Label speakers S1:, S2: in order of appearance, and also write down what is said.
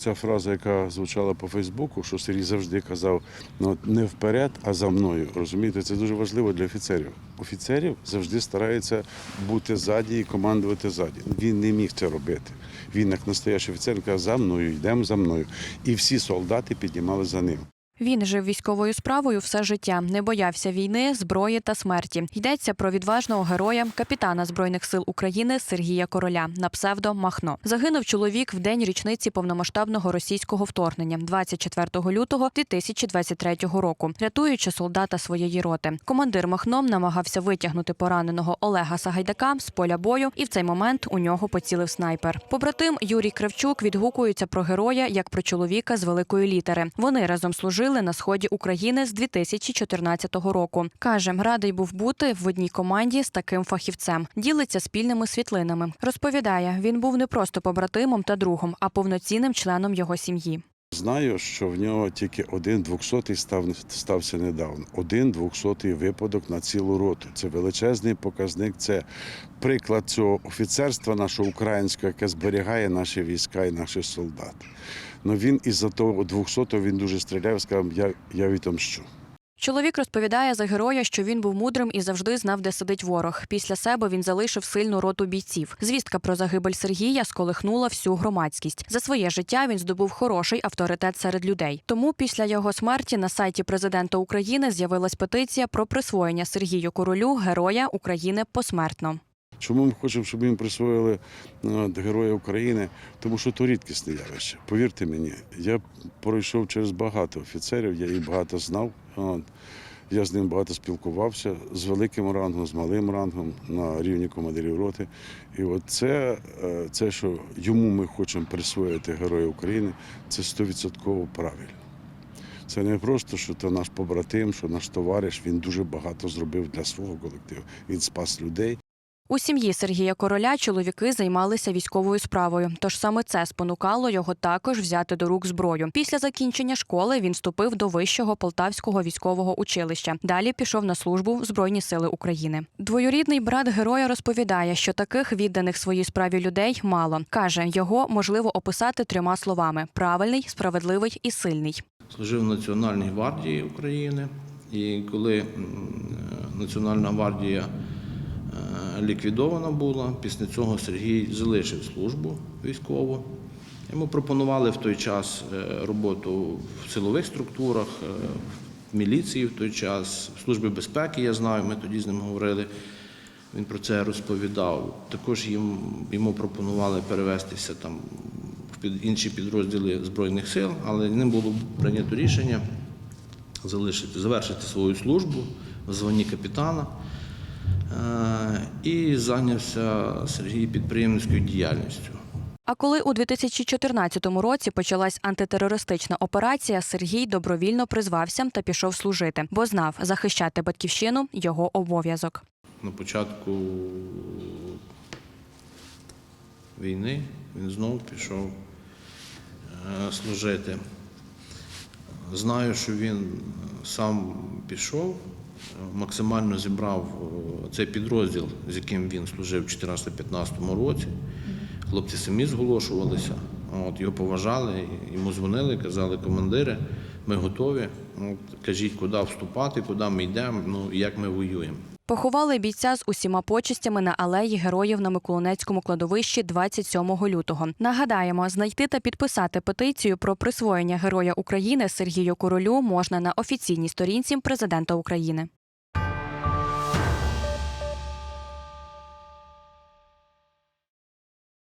S1: Ця фраза, яка звучала по Фейсбуку, що Сергій завжди казав ну, не вперед, а за мною. Розумієте, це дуже важливо для офіцерів. Офіцерів завжди стараються бути ззаді і командувати ззаді. Він не міг це робити. Він, як настоящий офіцер, казав за мною, йдемо за мною. І всі солдати піднімали за ним.
S2: Він жив військовою справою все життя, не боявся війни, зброї та смерті. Йдеться про відважного героя, капітана збройних сил України Сергія Короля на псевдо Махно. Загинув чоловік в день річниці повномасштабного російського вторгнення, 24 лютого 2023 року, рятуючи солдата своєї роти. Командир Махно намагався витягнути пораненого Олега Сагайдака з поля бою, і в цей момент у нього поцілив снайпер. Побратим Юрій Кравчук відгукується про героя як про чоловіка з великої літери. Вони разом служили на сході України з 2014 року. Каже, радий був бути в одній команді з таким фахівцем. Ділиться спільними світлинами. Розповідає, він був не просто побратимом та другом, а повноцінним членом його сім'ї.
S1: Знаю, що в нього тільки один двохсотий став, стався недавно. Один двохсотий випадок на цілу роту. Це величезний показник. Це приклад цього офіцерства нашого українського, яке зберігає наші війська і наших солдат. Ну він із-за того двохсотого він дуже стріляв, сказав, я, я відомщу.
S2: Чоловік розповідає за героя, що він був мудрим і завжди знав, де сидить ворог. Після себе він залишив сильну роту бійців. Звістка про загибель Сергія сколихнула всю громадськість. За своє життя він здобув хороший авторитет серед людей. Тому після його смерті на сайті президента України з'явилась петиція про присвоєння Сергію Королю Героя України посмертно.
S1: Чому ми хочемо, щоб їм присвоїли е, Героя України? Тому що то рідкісне явище. Повірте мені, я пройшов через багато офіцерів, я їх багато знав. Я з ним багато спілкувався з великим рангом, з малим рангом на рівні командирів роти. І от це, е, це, що йому ми хочемо присвоїти Героя України, це стовідсотково правильно. Це не просто, що це наш побратим, що наш товариш. Він дуже багато зробив для свого колективу. Він спас людей.
S2: У сім'ї Сергія Короля чоловіки займалися військовою справою, тож саме це спонукало його також взяти до рук зброю. Після закінчення школи він вступив до вищого полтавського військового училища. Далі пішов на службу в Збройні сили України. Двоюрідний брат героя розповідає, що таких відданих своїй справі людей мало. каже, його можливо описати трьома словами: правильний, справедливий і сильний.
S3: служив в Національній гвардії України. І коли е, Національна гвардія ліквідована була, після цього Сергій залишив службу військову. Йому пропонували в той час е, роботу в силових структурах, е, в міліції в той час, в службі безпеки, я знаю, ми тоді з ним говорили. Він про це розповідав. Також їм, йому пропонували перевестися там в інші підрозділи Збройних сил, але ним було прийнято рішення залишити, завершити свою службу в званні капітана. І зайнявся Сергій підприємницькою діяльністю.
S2: А коли у 2014 році почалась антитерористична операція, Сергій добровільно призвався та пішов служити, бо знав, захищати батьківщину його обов'язок.
S3: На початку війни він знову пішов е, служити. Знаю, що він сам пішов, максимально зібрав е, цей підрозділ, з яким він служив у 2014-2015 році. Хлопці самі зголошувалися, от, його поважали, йому дзвонили, казали командири, ми готові. От, кажіть, куди вступати, куди ми йдемо, ну, як ми воюємо.
S2: Поховали бійця з усіма почестями на алеї героїв на Миколинецькому кладовищі 27 лютого. Нагадаємо, знайти та підписати петицію про присвоєння Героя України Сергію Королю можна на офіційній сторінці президента України.